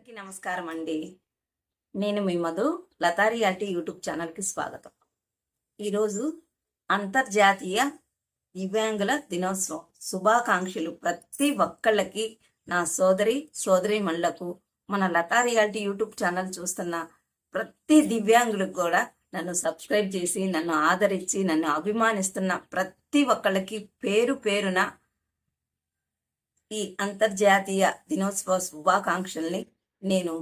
అందరికీ నమస్కారం అండి నేను మీ మధు లతారియాటి యూట్యూబ్ ఛానల్కి స్వాగతం. ఈరోజు అంతర్జాతీయ దివ్యాంగుల దినోత్సవం. శుభాకాంక్షలు ప్రతి ఒక్కళ్ళకి నా సోదరి సోదరి మళ్ళకు మన లతారియాలిటీ యూట్యూబ్ ఛానల్ చూస్తున్న ప్రతి దివ్యాంగులకు కూడా నన్ను సబ్స్క్రైబ్ చేసి నన్ను ఆదరించి నన్ను అభిమానిస్తున్న ప్రతి ఒక్కళ్ళకి పేరు పేరున ఈ అంతర్జాతీయ దినోత్సవ శుభాకాంక్షల్ని నేను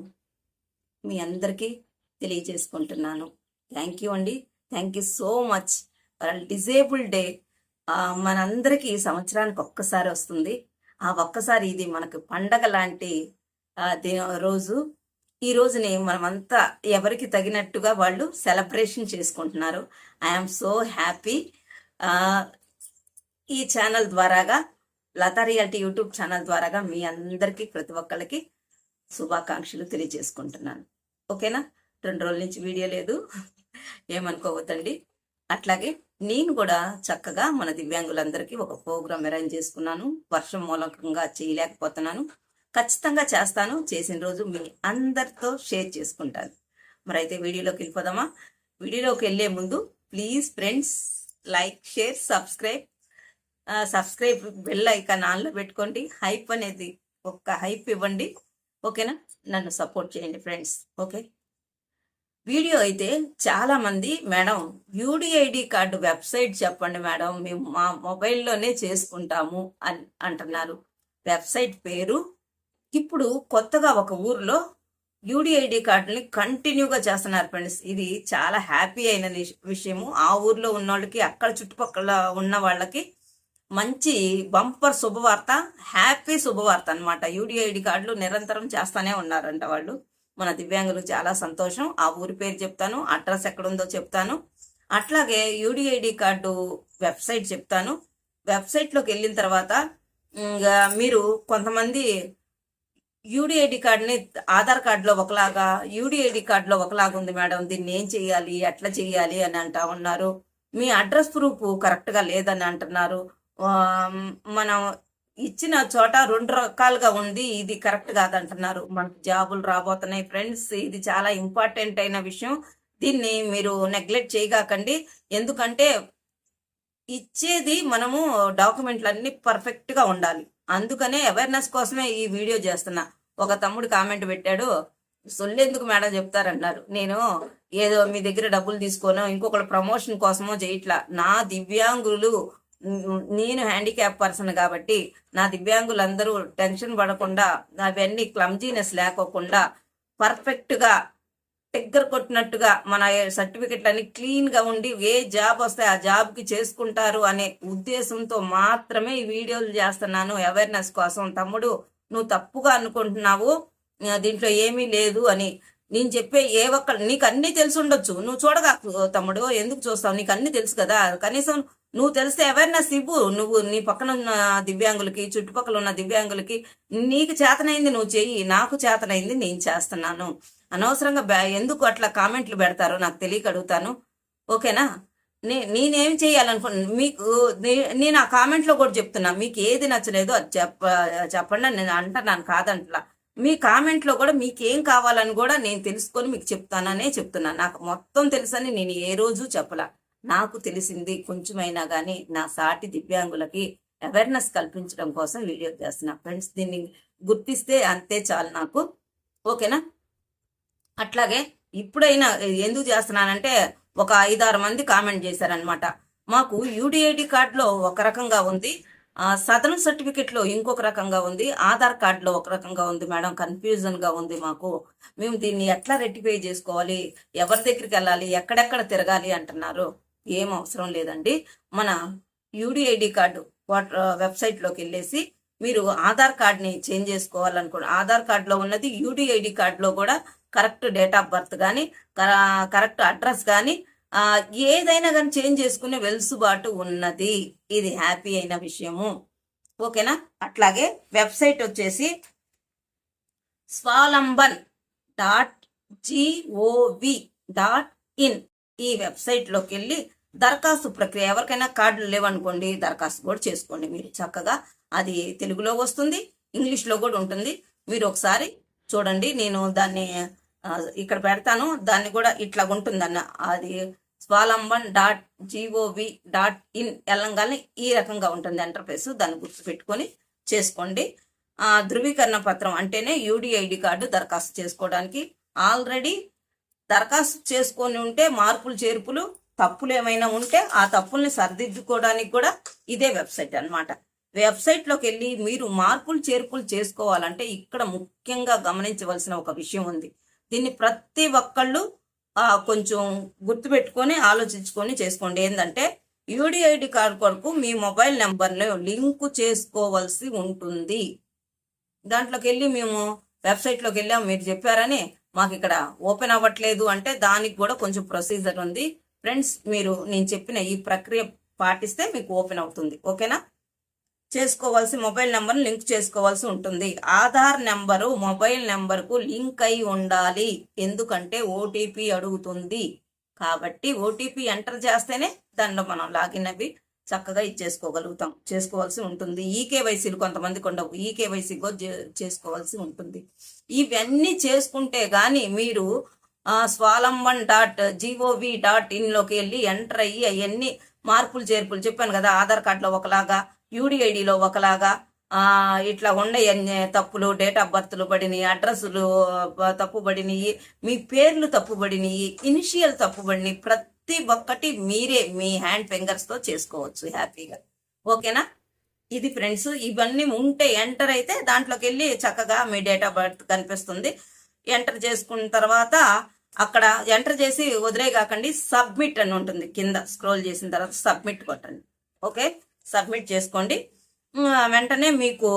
మీ అందరికీ తెలియజేసుకుంటున్నాను. థ్యాంక్ యూ అండి. Thank you so much disable day మనందరికీ సంవత్సరానికి ఒక్కసారి వస్తుంది. ఆ ఒక్కసారి ఇది మనకు పండగ లాంటి దిన రోజు. ఈ రోజుని మనమంతా ఎవరికి తగినట్టుగా వాళ్ళు సెలబ్రేషన్ చేసుకుంటున్నారు. ఐఎమ్ సో హ్యాపీ ఈ ఛానల్ ద్వారాగా లతా రియాలిటీ యూట్యూబ్ ఛానల్ ద్వారాగా మీ అందరికీ ప్రతి ఒక్కరికి శుభాకాంక్షలు తెలియజేసుకుంటున్నాను. ఓకేనా? రెండు రోజుల నుంచి వీడియో లేదు. ఏమనుకోవద్దండి. అట్లాగే నేను కూడా చక్కగా మన దివ్యాంగులందరికీ ఒక ప్రోగ్రామ్ అరేంజ్ చేసుకున్నాను. వర్షం మూలకంగా చేయలేకపోతున్నాను. ఖచ్చితంగా చేస్తాను. చేసిన రోజు మీ అందరితో షేర్ చేసుకుంటాను. మరి అయితే వీడియోలోకి వెళ్ళిపోదామా? వీడియోలోకి వెళ్ళే ముందు please friends like share subscribe. Subscribe bell icon ఆన్లో పెట్టుకోండి. హైప్ అనేది ఒక్క హైప్ ఇవ్వండి. ఓకేనా? నన్ను సపోర్ట్ చేయండి ఫ్రెండ్స్. ఓకే? వీడియో అయితే చాలామంది మేడం యూడిఐడి కార్డు వెబ్సైట్ చెప్పండి మేడం మేము మా మొబైల్లోనే చేసుకుంటాము అని అంటున్నారు. వెబ్సైట్ పేరు ఇప్పుడు కొత్తగా ఒక ఊరిలో యూడిఐడి కార్డుని కంటిన్యూగా చేస్తున్నారు ఫ్రెండ్స్. ఇది చాలా హ్యాపీ అయిన విషయము. ఆ ఊర్లో ఉన్న వాళ్ళకి అక్కడ చుట్టుపక్కల ఉన్న వాళ్ళకి మంచి బంపర్ శుభవార్త హ్యాపీ శుభవార్త అనమాట యూడిఐడి కార్డులు నిరంతరం చేస్తానే ఉన్నారంట వాళ్ళు. మన దివ్యాంగులకు చాలా సంతోషం. ఆ ఊరి పేరు చెప్తాను అడ్రస్ ఎక్కడుందో చెప్తాను. అట్లాగే యూడిఐడి కార్డు వెబ్సైట్ చెప్తాను. వెబ్సైట్లోకి వెళ్ళిన తర్వాత ఇంకా మీరు కొంతమంది యూడిఐడి కార్డుని ఆధార్ కార్డులో ఒకలాగా యూడిఐడి కార్డులో ఒకలాగా ఉంది మేడం దీన్ని ఏం చేయాలి ఎట్లా చేయాలి అని అంటా ఉన్నారు. మీ అడ్రస్ ప్రూఫ్ కరెక్ట్గా లేదని అంటున్నారు. మనం ఇచ్చిన చోట రెండు రకాలుగా ఉంది. ఇది కరెక్ట్ కాదంటున్నారు. మనకు జాబులు రాబోతున్నాయి ఫ్రెండ్స్. ఇది చాలా ఇంపార్టెంట్ అయిన విషయం. దీన్ని మీరు నెగ్లెక్ట్ చేయగాకండి. ఎందుకంటే ఇచ్చేది మనము డాక్యుమెంట్లు అన్ని పర్ఫెక్ట్గా ఉండాలి. అందుకనే అవేర్నెస్ కోసమే ఈ వీడియో చేస్తున్నా. ఒక తమ్ముడు కామెంట్ పెట్టాడు. సొల్లెందుకు మేడం చెప్తారన్నారు నేను ఏదో మీ దగ్గర డబ్బులు తీసుకోను ఇంకొకటి ప్రమోషన్ కోసమో చేయట్లా. నా దివ్యాంగులు నేను హ్యాండిక్యాప్ పర్సన్ కాబట్టి నా దివ్యాంగులందరూ టెన్షన్ పడకుండా అవన్నీ క్లమ్జీనెస్ లేకోకుండా పర్ఫెక్ట్గా దగ్గర కొట్టినట్టుగా మన సర్టిఫికెట్లు అన్ని ఉండి ఏ జాబ్ వస్తే ఆ జాబ్కి చేసుకుంటారు అనే ఉద్దేశంతో మాత్రమే ఈ వీడియోలు చేస్తున్నాను. అవేర్నెస్ కోసం తమ్ముడు నువ్వు తప్పుగా అనుకుంటున్నావు దీంట్లో ఏమీ లేదు అని. నేను చెప్పే ఏ ఒక్క నీకు అన్నీ తెలిసి ఉండొచ్చు. నువ్వు చూడగా తమ్ముడు ఎందుకు చూస్తావు? నీకు అన్ని తెలుసు కదా. కనీసం నువ్వు తెలిస్తే అవేర్నెస్ ఇవ్వు. నువ్వు నీ పక్కన ఉన్న దివ్యాంగులకి చుట్టుపక్కల ఉన్న దివ్యాంగులకి నీకు చేతనైంది నువ్వు చెయ్యి నాకు చేతనైంది నేను చేస్తున్నాను. అనవసరంగా బ్యా- ఎందుకు అట్లా కామెంట్లు పెడతారో నాకు తెలియక అడుగుతాను. ఓకేనా? నే నేనేం చేయాలనుకో మీకు నే- నేను ఆ కామెంట్లో కూడా చెప్తున్నా. మీకు ఏది నచ్చలేదో అది చెప్ప చెప్పండి నేను అంటున్నాను కాదంట్లా. మీ కామెంట్లో కూడా మీకు ఏం కావాలని కూడా నేను తెలుసుకొని మీకు చెప్తాననే చెప్తున్నాను నాకు మొత్తం తెలుసని నేను ఏ రోజు చెప్పలా. నాకు తెలిసింది కొంచెమైనా కానీ నా సాటి దివ్యాంగులకి అవేర్నెస్ కల్పించడం కోసం వీడియో చేస్తున్నా. ఫ్రెండ్స్ దీన్ని గుర్తిస్తే అంతే చాలు నాకు. ఓకేనా? అట్లాగే ఇప్పుడైనా ఎందుకు చేస్తున్నానంటే ఒక ఐదారు మంది కామెంట్ చేశారనమాట మాకు యూడిఐడి కార్డులో ఒక రకంగా ఉంది. ఆ, సదరన్ ఇంకొక రకంగా ఉంది. ఆధార్ కార్డులో ఒక రకంగా ఉంది మేడం. కన్ఫ్యూజన్గా ఉంది మాకు. మేము దీన్ని ఎట్లా రెక్టిఫై చేసుకోవాలి? ఎవరి దగ్గరికి వెళ్ళాలి? ఎక్కడెక్కడ తిరగాలి అంటున్నారు? ఏం అవసరం లేదండి. మన యూడిఐడి కార్డు వాటర్ వెబ్సైట్లోకి వెళ్ళేసి మీరు ఆధార్ కార్డ్ని చేంజ్ చేసుకోవాలనుకో ఆధార్ కార్డులో ఉన్నది యూడిఐడి కార్డులో కూడా కరెక్ట్ డేట్ ఆఫ్ బర్త్ కానీ కరెక్ట్ అడ్రస్ కానీ ఏదైనా కానీ చేంజ్ చేసుకునే వెలుసుబాటు ఉన్నది. ఇది హ్యాపీ అయిన విషయము. ఓకేనా? అట్లాగే వెబ్సైట్ వచ్చేసి Swavalamban dot G O V dot in ఈ వెబ్సైట్లోకి వెళ్ళి దరఖాస్తు ప్రక్రియ. ఎవరికైనా కార్డులు లేవనుకోండి దరఖాస్తు కూడా చేసుకోండి మీరు. చక్కగా అది తెలుగులో వస్తుంది ఇంగ్లీష్లో కూడా ఉంటుంది. మీరు ఒకసారి చూడండి నేను దాన్ని ఇక్కడ పెడతాను. దాన్ని కూడా ఇట్లా ఉంటుందన్న. అది Swavalamban dot G O V dot in వెళ్ళంగానే ఈ రకంగా ఉంటుంది ఎంటర్ఫేస్ దాన్ని గుర్తుపెట్టుకొని చేసుకోండి. ధృవీకరణ పత్రం అంటేనే యూడిఐడి కార్డు దరఖాస్తు చేసుకోవడానికి. ఆల్రెడీ దరఖాస్తు చేసుకొని ఉంటే మార్పులు చేర్పులు తప్పులు ఏమైనా ఉంటే ఆ తప్పుల్ని సరిదిద్దుకోవడానికి కూడా ఇదే వెబ్సైట్ అన్నమాట. వెబ్సైట్లోకి వెళ్ళి మీరు మార్పులు చేర్పులు చేసుకోవాలంటే ఇక్కడ ముఖ్యంగా గమనించవలసిన ఒక విషయం ఉంది. దీన్ని ప్రతి ఒక్కళ్ళు కొంచెం గుర్తుపెట్టుకొని ఆలోచించుకొని చేసుకోండి. ఏంటంటే యూడిఐడి కార్డు కొరకు మీ మొబైల్ నెంబర్ను లింకు చేసుకోవాల్సి ఉంటుంది. దాంట్లోకి వెళ్ళి మేము వెబ్సైట్లోకి వెళ్ళాము మీరు చెప్పారని మాకు ఇక్కడ ఓపెన్ అవ్వట్లేదు అంటే దానికి కూడా కొంచెం ప్రొసీజర్ ఉంది. ఫ్రెండ్స్ మీరు నేను చెప్పిన ఈ ప్రక్రియ పాటిస్తే మీకు ఓపెన్ అవుతుంది. ఓకేనా? చేసుకోవాల్సి మొబైల్ నెంబర్ని లింక్ చేసుకోవాల్సి ఉంటుంది. ఆధార్ నెంబరు మొబైల్ నెంబర్కు లింక్ అయి ఉండాలి. ఎందుకంటే ఓటీపీ అడుగుతుంది. కాబట్టి ఓటీపీ ఎంటర్ చేస్తేనే దానిలో మనం లాగిన్ అవి చక్కగా ఇచ్చేసుకోగలుగుతాం. చేసుకోవాల్సి ఉంటుంది. ఈ కేవైసీలు కొంతమందికి ఉండవు. ఈ కేవైసీ కూడా చేసుకోవాల్సి ఉంటుంది. ఇవన్నీ చేసుకుంటే కానీ మీరు Swavalamban dot G O V dot ఇన్లోకి వెళ్ళి ఎంటర్ అయ్యి అవన్నీ మార్పులు చేర్పులు చెప్పాను కదా ఆధార్ కార్డులో ఒకలాగా యూడిఐడిలో ఒకలాగా ఇట్లా ఉండే తప్పులు డేట్ ఆఫ్ బర్త్లు పడినాయి అడ్రస్లు తప్పుబడినాయి మీ పేర్లు తప్పుబడినాయి ఇనిషియల్ తప్పుబడిని ప్రతి ఒక్కటి మీరే మీ హ్యాండ్ ఫింగర్స్తో చేసుకోవచ్చు హ్యాపీగా. ఓకేనా? ఇది ఫ్రెండ్స్ ఇవన్నీ ఉంటే ఎంటర్ అయితే దాంట్లోకి వెళ్ళి చక్కగా మీ డేట్ ఆఫ్ బర్త్ కనిపిస్తుంది. ఎంటర్ చేసుకున్న తర్వాత అక్కడ ఎంటర్ చేసి వదిలే కాకండి సబ్మిట్ అని ఉంటుంది కింద. స్క్రోల్ చేసిన తర్వాత సబ్మిట్ కొట్టండి ఓకే? సబ్మిట్ చేసుకోండి. వెంటనే మీకు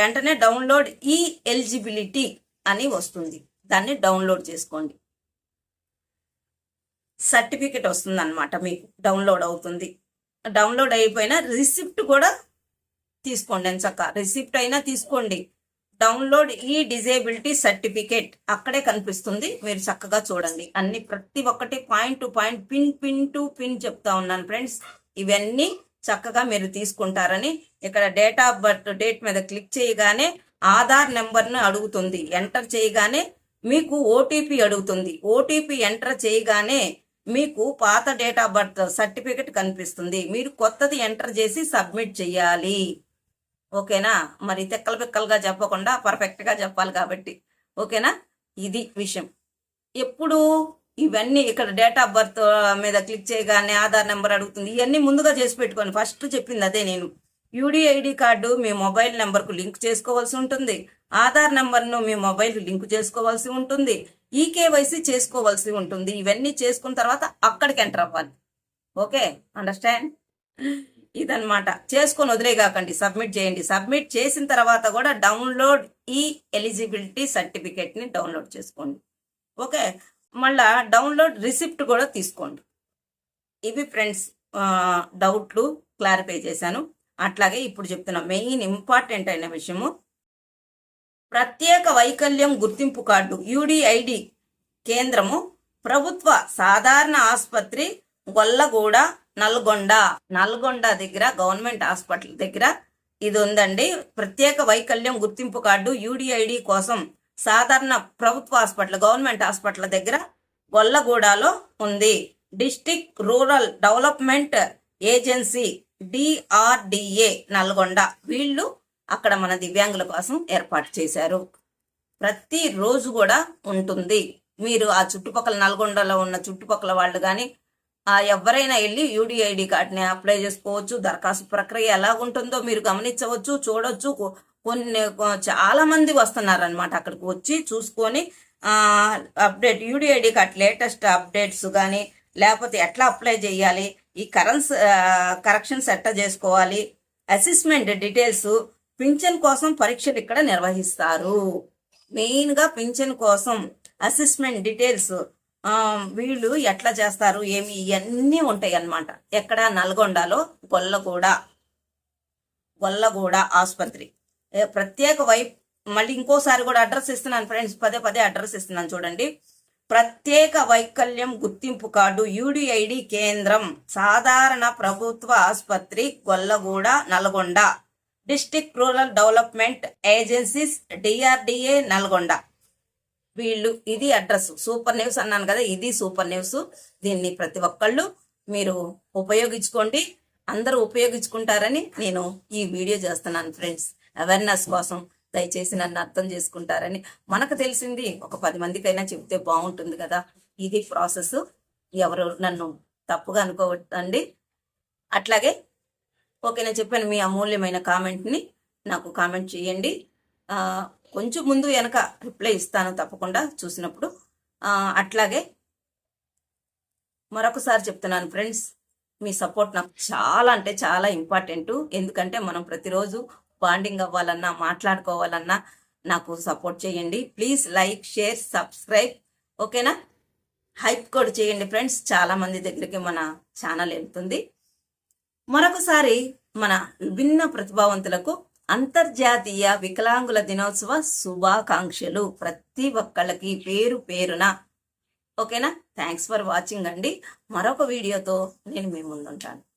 వెంటనే డౌన్లోడ్ ఈ ఎలిజిబిలిటీ అని వస్తుంది. దాన్ని డౌన్లోడ్ చేసుకోండి. సర్టిఫికెట్ వస్తుంది అనమాట మీకు. డౌన్లోడ్ అవుతుంది. డౌన్లోడ్ అయిపోయిన రిసిప్ట్ కూడా తీసుకోండి. ఎంచక్క రిసిప్ట్ అయినా తీసుకోండి. డౌన్లోడ్ ఈ డిజేబిలిటీ సర్టిఫికేట్ అక్కడే కనిపిస్తుంది. మీరు చక్కగా చూడండి. అన్ని ప్రతి ఒక్కటి point to point pin pin to pin చెప్తా ఉన్నాను ఫ్రెండ్స్. ఇవన్నీ చక్కగా మీరు తీసుకుంటారని ఇక్కడ డేట్ ఆఫ్ బర్త్ డేట్ మీద క్లిక్ చేయగానే ఆధార్ నెంబర్ను అడుగుతుంది. ఎంటర్ చేయగానే మీకు ఓటీపీ అడుగుతుంది. ఓటీపీ ఎంటర్ చేయగానే మీకు పాత డేట్ ఆఫ్ బర్త్ సర్టిఫికెట్ కనిపిస్తుంది. మీరు కొత్తది ఎంటర్ చేసి సబ్మిట్ చేయాలి. ఓకేనా? మరి తెక్కలు పిక్కలుగా చెప్పకుండా పర్ఫెక్ట్గా చెప్పాలి కాబట్టి. ఓకేనా? ఇది విషయం. ఎప్పుడు ఇవన్నీ ఇక్కడ డేట్ ఆఫ్ బర్త్ మీద క్లిక్ చేయగానే ఆధార్ నెంబర్ అడుగుతుంది. ఇవన్నీ ముందుగా చేసి పెట్టుకోండి. ఫస్ట్ చెప్పింది అదే నేను. యూడిఐడి కార్డు మీ మొబైల్ నెంబర్కు లింక్ చేసుకోవాల్సి ఉంటుంది. ఆధార్ నెంబర్ను మీ మొబైల్కి లింక్ చేసుకోవాల్సి ఉంటుంది. ఈకేవైసీ చేసుకోవాల్సి ఉంటుంది. ఇవన్నీ చేసుకున్న తర్వాత అక్కడికి ఎంటర్ అవ్వాలి. ఓకే? అండర్స్టాండ్ ఇదనమాట చేసుకొని వదిలేగాకండి సబ్మిట్ చేయండి. సబ్మిట్ చేసిన తర్వాత కూడా డౌన్లోడ్ ఈ ఎలిజిబిలిటీ సర్టిఫికేట్ని డౌన్లోడ్ చేసుకోండి. ఓకే? మళ్ళా డౌన్లోడ్ రిసిప్ట్ కూడా తీసుకోండి. ఇవి ఫ్రెండ్స్ డౌట్లు క్లారిఫై చేశాను. అట్లాగే ఇప్పుడు చెప్తున్నా మెయిన్ ఇంపార్టెంట్ అయిన విషయము ప్రత్యేక వైకల్యం గుర్తింపు కార్డు యూడిఐడి కేంద్రము ప్రభుత్వ సాధారణ ఆసుపత్రి గొల్లగూడ నల్గొండ నల్గొండ దగ్గర గవర్నమెంట్ హాస్పిటల్ దగ్గర ఇది ఉందండి ప్రత్యేక వైకల్యం గుర్తింపు కార్డు యూడిఐడి కోసం సాధారణ ప్రభుత్వ హాస్పిటల్ గవర్నమెంట్ హాస్పిటల్ దగ్గర గొల్లగూడలో ఉంది. District rural development agency DRDA Nalgonda. వీళ్ళు అక్కడ మన దివ్యాంగుల కోసం ఏర్పాటు చేశారు. ప్రతి రోజు కూడా ఉంటుంది. మీరు ఆ చుట్టుపక్కల నల్గొండలో ఉన్న చుట్టుపక్కల వాళ్ళు కానీ ఎవరైనా వెళ్ళి యూడిఐడి కార్డుని అప్లై చేసుకోవచ్చు దరఖాస్తు ప్రక్రియ ఎలా ఉంటుందో మీరు గమనించవచ్చు చూడొచ్చు. కొన్ని చాలా మంది వస్తున్నారు అనమాట అక్కడికి వచ్చి చూసుకొని update UDID card latest updates కానీ లేకపోతే ఎట్లా అప్లై చేయాలి ఈ కరెన్స్ కరెక్షన్స్ ఎట్లా చేసుకోవాలి అసెస్మెంట్ డీటెయిల్స్ పింఛన్ కోసం పరీక్షలు ఇక్కడ నిర్వహిస్తారు. మెయిన్గా పింఛన్ కోసం అసెస్మెంట్ డీటెయిల్స్ వీళ్ళు ఎట్లా చేస్తారు ఏమి ఇవన్నీ ఉంటాయి అన్నమాట ఎక్కడ నల్గొండలో గొల్లగూడ గొల్లగూడ ఆసుపత్రి. ప్రత్యేక వైపు మళ్ళీ ఇంకోసారి కూడా అడ్రస్ ఇస్తున్నాను ఫ్రెండ్స్ పదే పదే అడ్రస్ ఇస్తున్నాను చూడండి. ప్రత్యేక వైకల్యం గుర్తింపు కార్డు యూడిఐడి కేంద్రం సాధారణ ప్రభుత్వ ఆసుపత్రి Gollaguda Nalgonda. District rural development agencies DRDA Nalgonda. వీళ్ళు ఇది అడ్రస్. సూపర్ న్యూస్ అన్నాను కదా ఇది సూపర్ న్యూస్. దీన్ని ప్రతి ఒక్కళ్ళు మీరు ఉపయోగించుకోండి. అందరూ ఉపయోగించుకుంటారని నేను ఈ వీడియో చేస్తున్నాను ఫ్రెండ్స్. అవేర్నెస్ కోసం దయచేసి నన్ను అర్థం చేసుకుంటారని మనకు తెలిసింది. ఒక పది మందికైనా చెప్తే బాగుంటుంది కదా. ఇది ప్రాసెస్. ఎవరు నన్ను తప్పుగా అనుకోవద్దండి. అట్లాగే ఓకే నేను చెప్పాను మీ అమూల్యమైన కామెంట్ని నాకు కామెంట్ చేయండి. కొంచెం ముందు వెనక రిప్లై ఇస్తాను తప్పకుండా చూసినప్పుడు. అట్లాగే మరొకసారి చెప్తున్నాను ఫ్రెండ్స్ మీ సపోర్ట్ నాకు చాలా అంటే చాలా ఇంపార్టెంట్. ఎందుకంటే మనం ప్రతిరోజు బాండింగ్ అవ్వాలన్నా మాట్లాడుకోవాలన్నా నాకు సపోర్ట్ చేయండి. Please like share subscribe. ఓకేనా? హైప్ కూడా చేయండి ఫ్రెండ్స్. చాలా మంది దగ్గరికి మన ఛానల్ వెళ్తుంది. మరొకసారి మన విభిన్న ప్రతిభావంతులకు అంతర్జాతీయ వికలాంగుల దినోత్సవ శుభాకాంక్షలు ప్రతి ఒక్కళ్ళకి పేరు పేరున. ఓకేనా? థ్యాంక్స్ ఫర్ వాచింగ్ అండి. మరొక వీడియోతో నేను మీ ముందుంటాను.